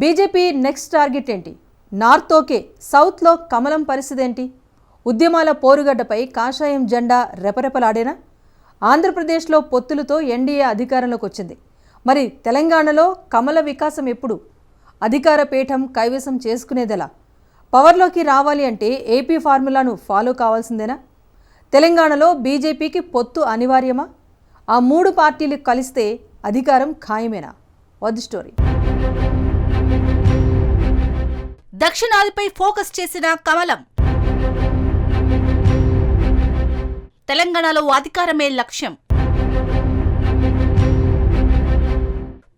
BJP next target ఏంటి? North okay సౌత్లో కమలం పరిస్థితి ఏంటి? ఉద్యమాల పోరుగడ్డపై కాషాయం జెండా రెపరెపలాడేనా? ఆంధ్రప్రదేశ్లో పొత్తులతో ఎన్డీఏ అధికారంలోకి వచ్చింది. మరి తెలంగాణలో కమల వికాసం ఎప్పుడు? అధికార పీఠం కైవసం చేసుకునేదెలా? పవర్లోకి రావాలి అంటే ఏపీ ఫార్ములాను ఫాలో కావాల్సిందేనా? తెలంగాణలో బీజేపీకి పొత్తు అనివార్యమా? ఆ మూడు పార్టీలు కలిస్తే అధికారం ఖాయమేనా? వద్ స్టోరీ. దక్షిణాదిపై ఫోకస్ చేసిన కమలం. తెలంగాణలో అధికారమే లక్ష్యం.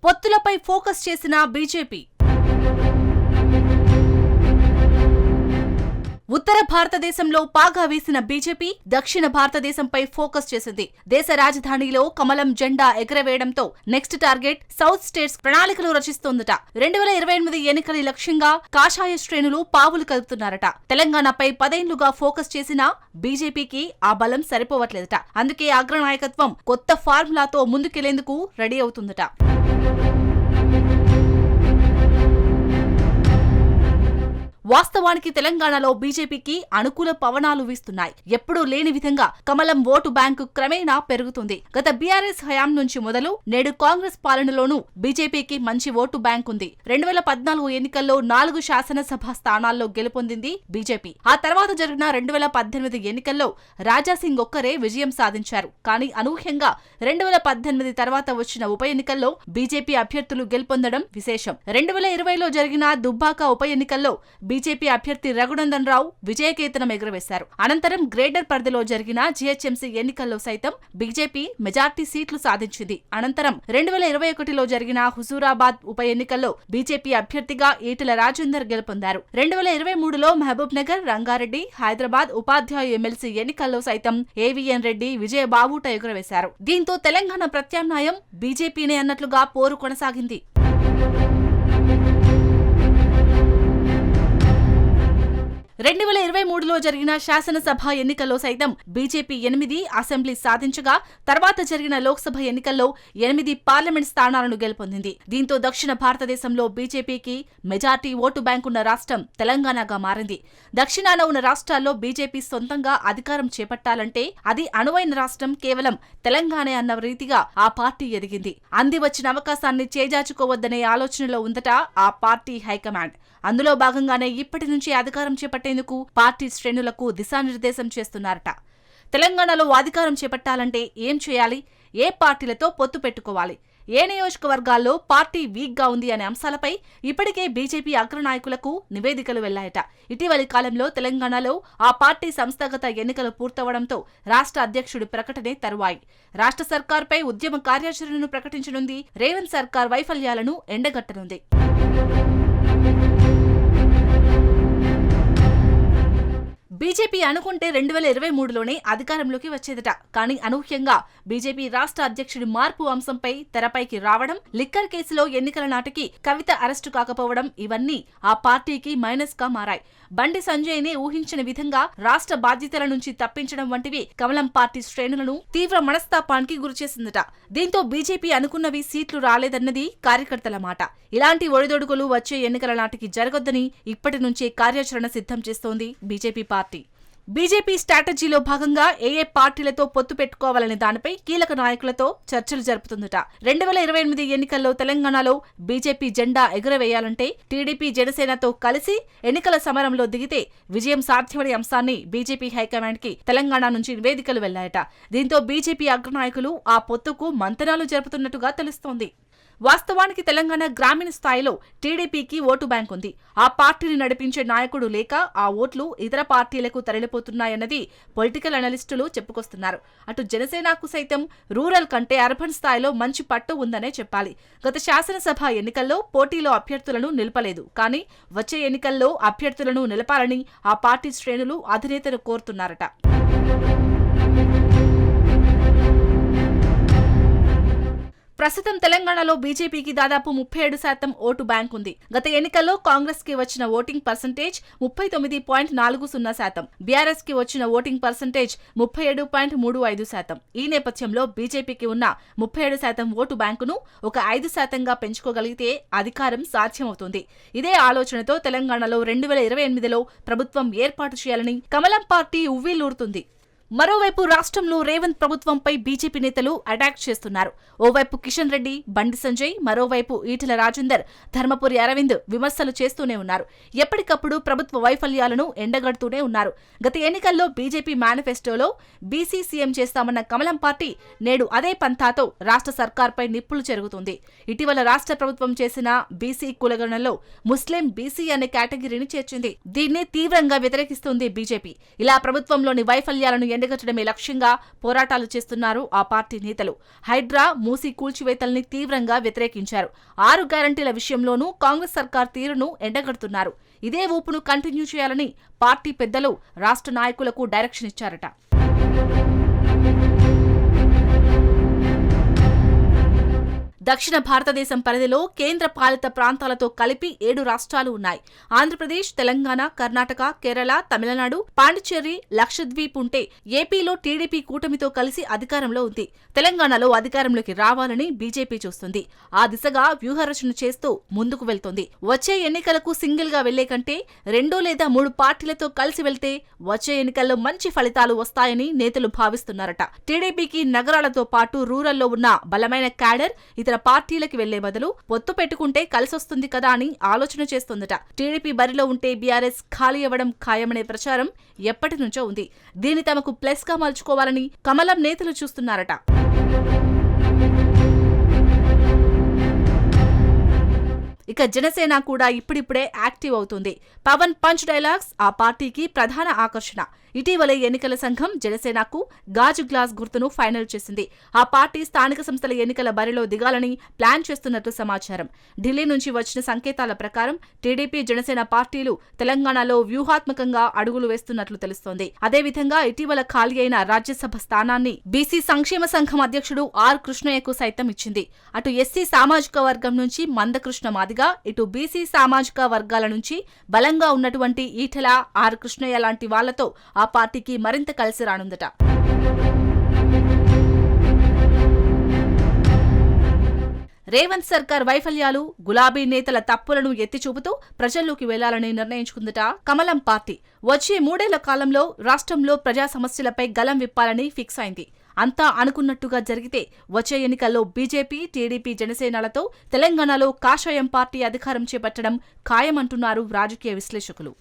పొత్తులపై ఫోకస్ చేసిన బీజేపీ. ఉత్తర భారతదేశంలో పాగా వేసిన బీజేపీ దక్షిణ భారతదేశంపై ఫోకస్ చేసింది. దేశ రాజధానిలో కమలం జెండా ఎగరవేయడంతో నెక్స్ట్ టార్గెట్ సౌత్ స్టేట్స్ ప్రణాళికలు రచిస్తోందట. రెండు వేల ఇరవై ఎనిమిది ఎన్నికల లక్ష్యంగా కాషాయ శ్రేణులు పావులు కలుపుతున్నారట తెలంగాణపై పదేండ్లుగా ఫోకస్ చేసిన బీజేపీకి ఆ బలం సరిపోవట్లేదట. అందుకే అగ్రనాయకత్వం కొత్త ఫార్ములాతో ముందుకెళ్ళేందుకు రెడీ అవుతుందట. వాస్తవానికి తెలంగాణలో బీజేపీకి అనుకూల పవనాలు వీస్తున్నాయి. ఎప్పుడూ లేని విధంగా కమలం ఓటు బ్యాంకు క్రమేణా పెరుగుతుంది. గత బీఆర్ఎస్ హయాం నుంచి మొదలు నేడు కాంగ్రెస్ పాలనలోనూ బీజేపీకి మంచి ఓటు బ్యాంక్ ఉంది. రెండు వేల పద్నాలుగు ఎన్నికల్లో నాలుగు శాసనసభ స్థానాల్లో గెలుపొందింది బీజేపీ. ఆ తర్వాత జరిగిన రెండు వేల పద్దెనిమిది ఎన్నికల్లో రాజాసింగ్ ఒక్కరే విజయం సాధించారు. కానీ అనూహ్యంగా రెండు వేల పద్దెనిమిది తర్వాత వచ్చిన ఉప ఎన్నికల్లో బీజేపీ అభ్యర్థులు గెలుపొందడం విశేషం. రెండు వేల ఇరవైలో జరిగిన దుబ్బాక ఉప ఎన్నికల్లో బీజేపీ అభ్యర్థి రఘునందన్ రావు విజయకేతనం ఎగురవేశారు. అనంతరం గ్రేటర్ పరిధిలో జరిగిన జీహెచ్ఎంసీ ఎన్నికల్లో సైతం బీజేపీ మెజార్టీ సీట్లు సాధించింది. అనంతరం రెండు వేల ఇరవై ఒకటిలో జరిగిన హుజూరాబాద్ ఉప ఎన్నికల్లో బీజేపీ అభ్యర్థిగా ఈటెల రాజేందర్ గెలుపొందారు. రెండు వేల ఇరవై మూడులో మహబూబ్ నగర్ రంగారెడ్డి హైదరాబాద్ ఉపాధ్యాయ ఎమ్మెల్సీ ఎన్నికల్లో సైతం ఏవిఎన్ రెడ్డి విజయ బావుట ఎగురవేశారు. దీంతో తెలంగాణ ప్రత్యామ్నాయం బీజేపీనే అన్నట్లుగా పోరు కొనసాగింది. రెండు వేల ఇరవై మూడులో జరిగిన శాసనసభ ఎన్నికల్లో సైతం బీజేపీ ఎనిమిది అసెంబ్లీ సాధించగా తర్వాత జరిగిన లోక్సభ ఎన్నికల్లో ఎనిమిది పార్లమెంట్ స్థానాలను గెలుపొందింది. దీంతో దక్షిణ భారతదేశంలో బీజేపీకి మెజార్టీ ఓటు బ్యాంకున్న రాష్ట్రం తెలంగాణగా మారింది. దక్షిణాన ఉన్న రాష్ట్రాల్లో బీజేపీ సొంతంగా అధికారం చేపట్టాలంటే అది అనువైన రాష్ట్రం కేవలం తెలంగాణ అన్న రీతిగా ఆ పార్టీ ఎదిగింది. అంది వచ్చిన అవకాశాన్ని చేజాచుకోవద్దనే ఆలోచనలో ఉందట ఆ పార్టీ హైకమాండ్. అందులో భాగంగానే ఇప్పటి నుంచి అధికారం చేపట్టేందుకు పార్టీ శ్రేణులకు దిశానిర్దేశం చేస్తున్నారట. తెలంగాణలో అధికారం చేపట్టాలంటే ఏం చేయాలి? ఏ పార్టీలతో పొత్తు పెట్టుకోవాలి? ఏ నియోజకవర్గాల్లో పార్టీ వీక్గా ఉంది అనే అంశాలపై ఇప్పటికే బీజేపీ అగ్రనాయకులకు నివేదికలు వెళ్ళాయట. ఇటీవలి కాలంలో తెలంగాణలో ఆ పార్టీ సంస్థాగత ఎన్నికలు పూర్తవడంతో రాష్ట్ర అధ్యక్షుడి ప్రకటనే తరువాయి. రాష్ట్ర సర్కార్పై ఉద్యమ కార్యాచరణను ప్రకటించనుంది రేవంత్ సర్కార్ వైఫల్యాలను ఎండగట్టనుంది. బీజేపీ అనుకుంటే రెండు వేల ఇరవై మూడులోనే అధికారంలోకి వచ్చేదట. కానీ అనూహ్యంగా బీజేపీ రాష్ట్ర అధ్యక్షుడి మార్పు అంశంపై తెరపైకి రావడం లిక్కర్ కేసులో ఎన్నికల నాటికి కవిత అరెస్టు కాకపోవడం ఇవన్నీ ఆ పార్టీకి మైనస్గా మారాయి. బండి సంజయ్ని ఊహించిన విధంగా రాష్ట్ర బాధ్యతల నుంచి తప్పించడం వంటివి కమలం పార్టీ శ్రేణులను తీవ్ర మనస్తాపానికి గురిచేసిందట. దీంతో బీజేపీ అనుకున్నవి సీట్లు రాలేదన్నది కార్యకర్తల మాట. ఇలాంటి ఒడిదొడుకులు వచ్చే ఎన్నికల నాటికి జరగొద్దని ఇప్పటి నుంచే కార్యాచరణ సిద్ధం చేస్తోంది బీజేపీ పార్టీ. బీజేపీ స్ట్రాటజీలో భాగంగా ఏ ఏ పార్టీలతో పొత్తు పెట్టుకోవాలనే దానిపై కీలక నాయకులతో చర్చలు జరుపుతుందట. రెండు వేల ఇరవై ఎనిమిది ఎన్నికల్లో తెలంగాణలో బీజేపీ జెండా ఎగురవేయాలంటే టీడీపీ జనసేనతో కలిసి ఎన్నికల సమరంలో దిగితే విజయం సాధ్యమనే అంశాన్ని బీజేపీ హైకమాండ్కి తెలంగాణ నుంచి నివేదికలు వెళ్ళాయట. దీంతో బీజేపీ అగ్రనాయకులు ఆ పొత్తుకు మంతనాలు జరుపుతున్నట్టుగా తెలుస్తోంది. వాస్తవానికి తెలంగాణ గ్రామీణ స్థాయిలో టీడీపీకి ఓటు బ్యాంక్ ఉంది. ఆ పార్టీని నడిపించే నాయకుడు లేక ఆ ఓట్లు ఇతర పార్టీలకు తరలిపోతున్నాయన్నది పొలిటికల్ అనలిస్టులు చెప్పుకొస్తున్నారు. అటు జనసేనకు సైతం రూరల్ కంటే అర్బన్ స్థాయిలో మంచి పట్టు ఉందనే చెప్పాలి. గత శాసనసభ ఎన్నికల్లో పోటీలో అభ్యర్థులను నిలపలేదు. కానీ వచ్చే ఎన్నికల్లో అభ్యర్థులను నిలపాలని ఆ పార్టీ శ్రేణులు అధినేతను కోరుతున్నారట. ప్రస్తుతం తెలంగాణలో బీజేపీకి దాదాపు ముప్పై ఏడు శాతం ఓటు బ్యాంక్ ఉంది. గత ఎన్నికల్లో కాంగ్రెస్కి వచ్చిన ఓటింగ్ పర్సంటేజ్ ముప్పై తొమ్మిది పాయింట్ నాలుగు సున్నా శాతం. బీఆర్ఎస్కి వచ్చిన ఓటింగ్ పర్సంటేజ్ ముప్పై ఏడు పాయింట్ మూడు ఐదు శాతం. ఈ నేపథ్యంలో బీజేపీకి ఉన్న ముప్పై ఏడు శాతం ఓటు బ్యాంకును ఒక ఐదు శాతంగా పెంచుకోగలిగితే అధికారం సాధ్యమవుతుంది. ఇదే ఆలోచనతో తెలంగాణలో రెండు వేల ఇరవై ఎనిమిదిలో ప్రభుత్వం ఏర్పాటు చేయాలని కమలం పార్టీ ఉవ్వీలూరుతుంది. మరోవైపు రాష్ట్రంలో రేవంత్ ప్రభుత్వంపై బీజేపీ నేతలు అటాక్ చేస్తున్నారు. ఓవైపు కిషన్ రెడ్డి బండి సంజయ్ మరోవైపు ఈటెల రాజేందర్ ధర్మపురి అరవింద్ విమర్శలు చేస్తూనే ఉన్నారు. ఎప్పటికప్పుడు ప్రభుత్వ వైఫల్యాలను ఎండగడుతూనే ఉన్నారు. గత ఎన్నికల్లో బీజేపీ మేనిఫెస్టోలో బీసీ సీఎం చేస్తామన్న కమలం పార్టీ నేడు అదే పంథాతో రాష్ట్ర సర్కార్పై నిప్పులు చెరుగుతుంది. ఇటీవల రాష్ట్ర ప్రభుత్వం చేసిన బీసీ కులగణలో ముస్లిం బీసీ అనే కేటగిరీని చేర్చింది. దీన్ని తీవ్రంగా వ్యతిరేకిస్తుంది బీజేపీ. ఇలా ప్రభుత్వంలోని వైఫల్యాలను ఎండగట్టడమే లక్ష్యంగా పోరాటాలు చేస్తున్నారు ఆ పార్టీ నేతలు. హైడ్రా మూసీ కూల్చివేతల్ని తీవ్రంగా వ్యతిరేకించారు. ఆరు గ్యారంటీల విషయంలోనూ కాంగ్రెస్ సర్కార్ తీరును ఎండగడుతున్నారు. ఇదే ఊపును కంటిన్యూ చేయాలని పార్టీ పెద్దలు రాష్ట్ర నాయకులకు డైరెక్షన్ ఇచ్చారట. దక్షిణ భారతదేశం పరిధిలో కేంద్ర పాలిత ప్రాంతాలతో కలిపి ఏడు రాష్ట్రాలు ఉన్నాయి. ఆంధ్రప్రదేశ్ తెలంగాణ కర్ణాటక కేరళ తమిళనాడు పాండిచ్చేరి లక్షద్వీప్ ఉంటే ఏపీలో టీడీపీ కూటమితో కలిసి అధికారంలో ఉంది. తెలంగాణలో అధికారంలోకి రావాలని బీజేపీ చూస్తుంది. ఆ దిశగా వ్యూహరచన చేస్తూ ముందుకు వెళ్తోంది. వచ్చే ఎన్నికలకు సింగిల్గా వెళ్ళే కంటే రెండు లేదా మూడు పార్టీలతో కలిసి వెళ్తే వచ్చే ఎన్నికల్లో మంచి ఫలితాలు వస్తాయని నేతలు భావిస్తున్నారట. టీడీపీకి నగరాలతో పాటు రూరల్లో ఉన్న బలమైన క్యాడర్ ఇతర పార్టీలకి వెళ్ళే బదులు పొత్తు పెట్టుకుంటే కలిసొస్తుంది కదా అని ఆలోచన చేస్తోందట. టీడీపీ బరిలో ఉంటే బీఆర్ఎస్ ఖాళీ అవ్వడం ఖాయమనే ప్రచారం ఎప్పటి నుంచో ఉంది. దీన్ని తమకు ప్లస్గా మలుచుకోవాలని కమలం నేతలు చూస్తున్నారట. ఇక జనసేన కూడా ఇప్పుడిప్పుడే యాక్టివ్ అవుతుంది. పవన్ పంచ్ డైలాగ్స్ ఆ పార్టీకి ప్రధాన ఆకర్షణ. ఇటీవల ఎన్నికల సంఘం జనసేనకు గాజు గ్లాస్ గుర్తును ఫైనల్ చేసింది. ఆ పార్టీ స్థానిక సంస్థల ఎన్నికల బరిలో దిగాలని ప్లాన్ చేస్తున్నట్లు సమాచారం. ఢిల్లీ నుంచి వచ్చిన సంకేతాల ప్రకారం టీడీపీ జనసేన పార్టీలు తెలంగాణలో వ్యూహాత్మకంగా అడుగులు వేస్తున్నట్లు తెలుస్తోంది. అదేవిధంగా ఇటీవల ఖాళీ అయిన రాజ్యసభ స్థానాన్ని బీసీ సంక్షేమ సంఘం అధ్యక్షుడు ఆర్ కృష్ణయ్యకు సైతం ఇచ్చింది. అటు ఎస్సీ సామాజిక వర్గం నుంచి మందకృష్ణ మాదిగా ఇటు బీసీ సామాజిక వర్గాల నుంచి బలంగా ఉన్నటువంటి ఈటెల ఆర్ కృష్ణయ్య లాంటి వాళ్ళతో ఆ పార్టీకి మరింత కలిసి రానుందట. రేవంత్ సర్కార్ వైఫల్యాలు గులాబీ నేతల తప్పులను ఎత్తి చూపుతూ ప్రజల్లోకి వెళ్ళాలని నిర్ణయించుకుందట కమలం పార్టీ. వచ్చే మూడేళ్ళ కాలంలో రాష్ట్రంలో ప్రజా సమస్యలపై గలం విప్పాలని ఫిక్స్ అయింది. అంతా అనుకున్నట్టుగా జరిగితే వచ్చే ఎన్నికల్లో బీజేపీ టీడీపీ జనసేనలతో తెలంగాణలో కాషాయం పార్టీ అధికారం చేపట్టడం ఖాయమంటున్నారు రాజకీయ విశ్లేషకులు.